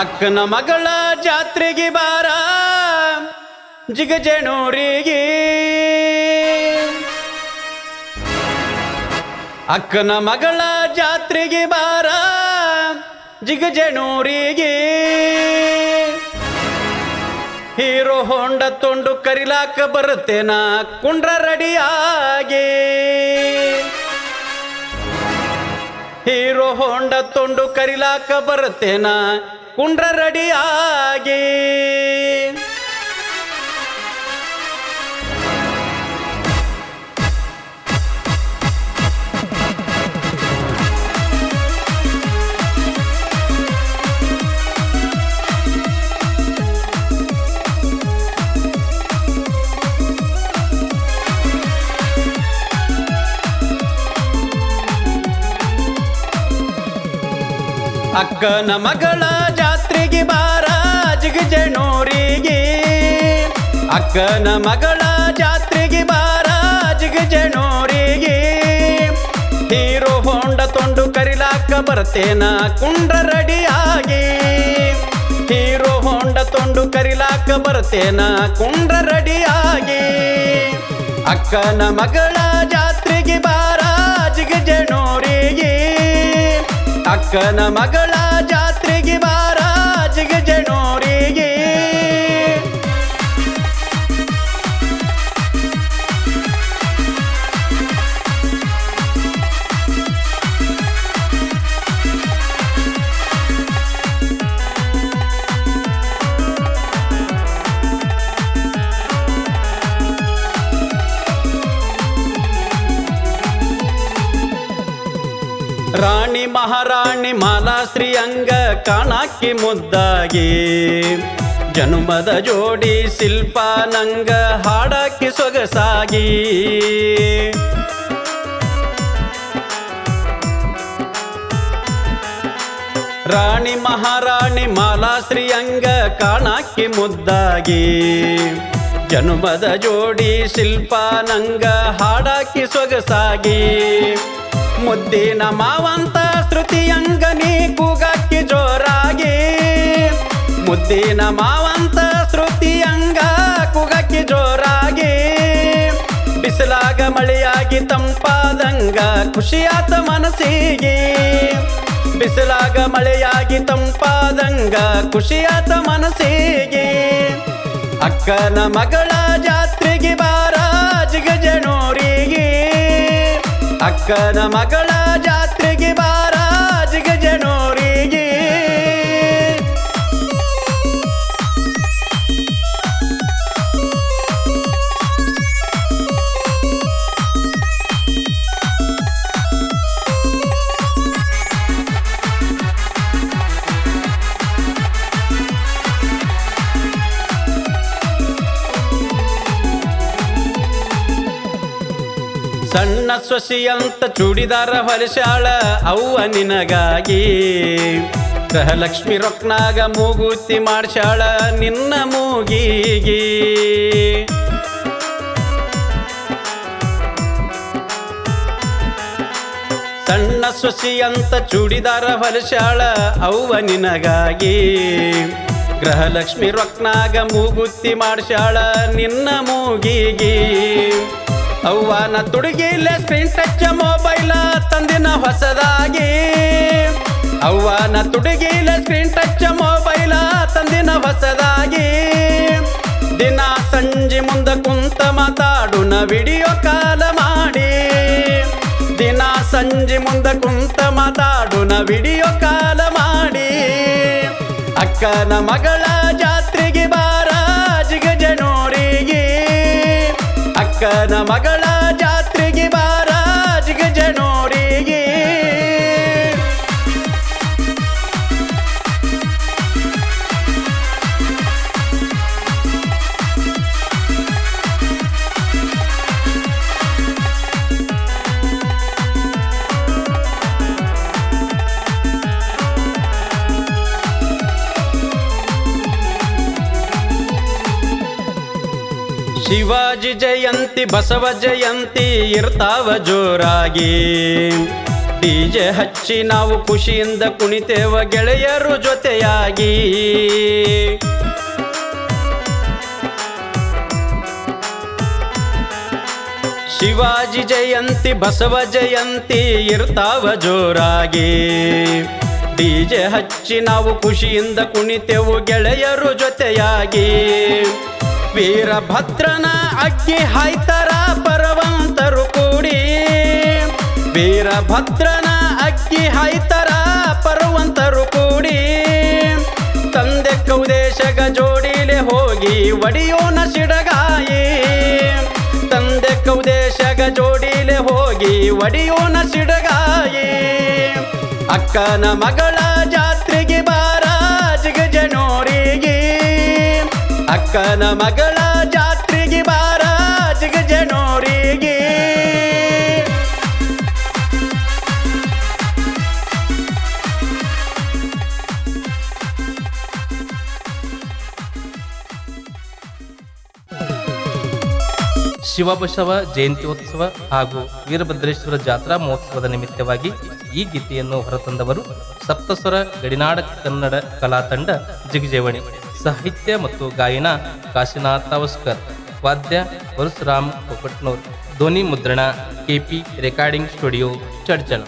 ಅಕ್ಕನ ಮಗಳ ಜಾತ್ರೆಗೆ ಬಾರ ಜಿಗಜೆಣೂರಿಗೆ ಅಕ್ಕನ ಮಗಳ ಜಾತ್ರೆಗೆ ಬಾರ ಜಿಗಜನೂರಿಗೆ ಹೀರೋ ಹೊಂಡ ತೊಂಡು ಕರಿಲಾಕ ಬರುತ್ತೇನ, ಕುಂಡ್ರ ರೆಡಿಯಾಗಿ. ಹೀರೋ ಹೊಂಡ ತೊಂಡು ಕರಿಲಾಕ ಬರುತ್ತೇನ ಕುಂಡ್ರ ಅಕ್ಕನ ಮಗಳ ಜಾತ್ರೆಗೆ ಬಾರ ಜನೋರಿಗೆ ಅಕ್ಕನ ಮಗಳ ಜಾತ್ರೆಗೆ ಬಾರ ಜನೋರಿಗೆ ಹೀರೋ ಹೊಂಡ ತೊಂಡು ಕರಿಲಾಕ ಬರ್ತೇನ ಕುಂಡ್ರ ರೆಡಿಯಾಗಿ ಹೀರೋ ಹೊಂಡ ತೊಂಡು ಕರಿಲಾಕ ಬರ್ತೇನ ಕುಂಡ್ರ ರೆಡಿಯಾಗಿ ಅಕ್ಕನ ಮಗಳ ಜಾತ್ರೆಗೆ ಬಾರ ಜಿಗಜೆಣೂರಿಗೆ ಅಕ್ಕನ ಮಗಳ ಜಾತ್ರೆಗೆ ಬಾರ ಜಿಗಜೆಣೂರಿಗೆ ಮಹಾರಾಣಿ ಮಾಲಾಶ್ರೀ ಅಂಗ ಕಾಣಾಕಿ ಮುದ್ದಾಗಿ. ಜನುಮದ ಜೋಡಿ ಶಿಲ್ಪ ನಂಗ ಹಾಡಾಕಿ ಸೊಗಸಾಗಿ. ರಾಣಿ ಮಹಾರಾಣಿ ಮಾಲಾಶ್ರೀ ಅಂಗ ಕಾಣಾಕಿ ಮುದ್ದಾಗಿ. ಜನುಮದ ಜೋಡಿ ಶಿಲ್ಪ ನಂಗ ಹಾಡಾಕಿ ಸೊಗಸಾಗಿ. ಮುದ್ದಿನ ಮಾವಂತ ಶ್ರುತಿಯಂಗ ನೀ ಕೂಗಾಕಿ ಜೋರಾಗಿ. ಮುದ್ದಿನ ಮಾವಂತ ಶ್ರುತಿಯಂಗ ಕೂಗಕ್ಕೆ ಜೋರಾಗಿ. ಬಿಸಿಲಾಗ ಮಳೆಯಾಗಿ ತಂಪಾದಂಗ ಖುಷಿಯಾತ ಮನಸ್ಸಿಗೆ. ಬಿಸಿಲಾಗ ಮಳೆಯಾಗಿ ತಂಪಾದಂಗ ಖುಷಿಯಾತ ಮನಸ್ಸಿಗೆ. ಅಕ್ಕನ ಮಗಳ ಜಾತ್ರೆಗೆ ಬಾರ ಜಿಗಜನೂರಿಗೆ. ಅಕ್ಕನ ಮಗಳ ಜಾತ್ರೆಗೆ ಸಣ್ಣ ಸೊಸಿಯಂತ ಚೂಡಿದಾರ ಹೊಲಿಸಾಳ ಅವ್ವ ನಿನಗಾಗಿ. ಗೃಹಲಕ್ಷ್ಮಿ ರೊಕ್ನಾಗ ಮೂಗುತಿ ಮಾಡ್ಸಾಳ ನಿನ್ನ ಮೂಗಿಗಿ. ಸಣ್ಣ ಸೊಸಿಯಂತ ಚೂಡಿದಾರ ಹೊಲಿಸಾಳ ಅವ್ವ ನಿನಗಾಗಿ. ಗೃಹಲಕ್ಷ್ಮಿ ರೊಕ್ನಾಗ ಮೂಗುತ್ತಿ ಮಾಡ್ಸಾಳ ನಿನ್ನ ಮೂಗಿಗಿ. ಅವ್ವನ ತುಡುಗಿಲೆ ಸ್ಕ್ರೀನ್ ಟಚ್ ಮೊಬೈಲ ತಂದಿನ ಹೊಸದಾಗಿ. ಅವ್ವನ ತುಡುಗಿಲೆ ಸ್ಕ್ರೀನ್ ಟಚ್ ಮೊಬೈಲ ತಂದಿನ ಹೊಸದಾಗಿ. ದಿನ ಸಂಜೆ ಮುಂದ ಕುಂತ ಮಾತಾಡುನ ವಿಡಿಯೋ ಕಾಲ ಮಾಡಿ. ದಿನ ಸಂಜೆ ಮುಂದ ಕುಂತ ಮಾತಾಡುನ ವಿಡಿಯೋ ಕಾಲ ಮಾಡಿ. ಅಕ್ಕನ ಮಗಳ ಅಕ್ಕನ ಶಿವಾಜಿ ಜಯಂತಿ, ಬಸವ ಜಯಂತಿ ಇರ್ತಾವ ಜೋರಾಗಿ. ಡಿಜೆ ಹಚ್ಚಿ ನಾವು ಖುಷಿಯಿಂದ ಕುಣಿತೇವ ಗೆಳೆಯರು ಜೊತೆಯಾಗಿ. ಶಿವಾಜಿ ಜಯಂತಿ, ಬಸವ ಜಯಂತಿ ಇರ್ತಾವ ಜೋರಾಗಿ. ಡಿಜೆ ಹಚ್ಚಿ ನಾವು ಖುಷಿಯಿಂದ ಕುಣಿತೆವು ಗೆಳೆಯರು ಜೊತೆಯಾಗಿ. ವೀರಭದ್ರನ ಅಕ್ಕಿ ಹಾಯ್ತರ ಪರವಂತರು ಕೂಡಿ. ವೀರಭದ್ರನ ಅಕ್ಕಿ ಹಾಯ್ತರ ಪರವಂತರು ಕೂಡಿ. ತಂದೆ ಕೌದೇಶಗ ಜೋಡಿಲೆ ಹೋಗಿ ಒಡಿಯೋನ ಸಿಡಗಾಯಿ. ತಂದೆ ಕೌದೇಶಗ ಜೋಡಿಲೆ ಹೋಗಿ ಒಡಿಯೋನ ಸಿಡಗಾಯಿ. ಅಕ್ಕನ ಮಗಳ ಜಾತ್ರೆಗೆ ಬಾರ ಅಕ್ಕನ ಮಗಳ ಜಾತ್ರೆಗೆ ಬಾರ ಜಿಗಜನೋರಿಗೆ ಶಿವಬಸವ ಜಯಂತ್ಯೋತ್ಸವ ಹಾಗೂ ವೀರಭದ್ರೇಶ್ವರ ಜಾತ್ರಾ ಮಹೋತ್ಸವದ ನಿಮಿತ್ತವಾಗಿ ಈ ಗೀತೆಯನ್ನು ಹೊರತಂದವರು ಸಪ್ತಸ್ವರ ಗಡಿನಾಡ ಕನ್ನಡ ಕಲಾ ತಂಡ ಜಿಗಜೇವಣಿ. ಸಾಹಿತ್ಯ ಮತ್ತು ಗಾಯನ ಕಾಶಿನಾಥ್ ತಾವಸ್ಕರ್ ವಾದ್ಯ ಪರಶುರಾಮ್ ಕೊಕಟ್ನೂರ್ ಧ್ವನಿ ಮುದ್ರಣ ಕೆಪಿ ರೆಕಾರ್ಡಿಂಗ್ ಸ್ಟುಡಿಯೋ ಚಡ್ಚನ್